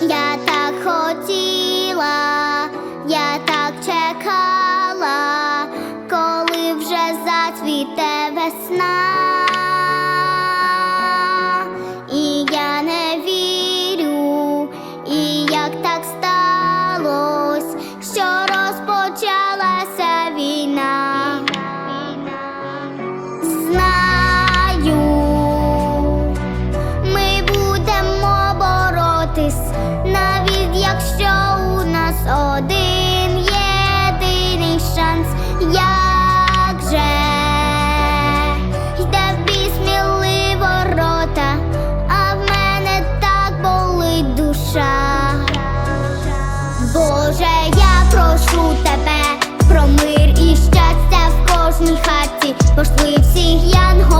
Я так хотіла, я так чекала, коли вже зацвіте весна. один єдиний шанс, як же йде в бій сміливо рота, а в мене так болить душа. Боже, я прошу тебе про мир і щастя в кожній хаті, пошли всіх янгол.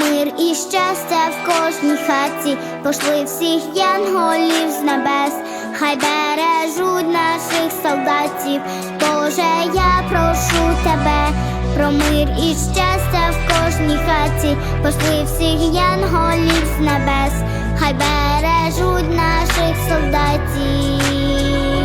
мир і щастя в кожній хаті, пошли всіх янголів з небес, хай бережуть наших солдатів, Боже, я прошу тебе, про мир і щастя в кожній хаті, пошли всіх янголів з небес, хай бережуть наших солдатів.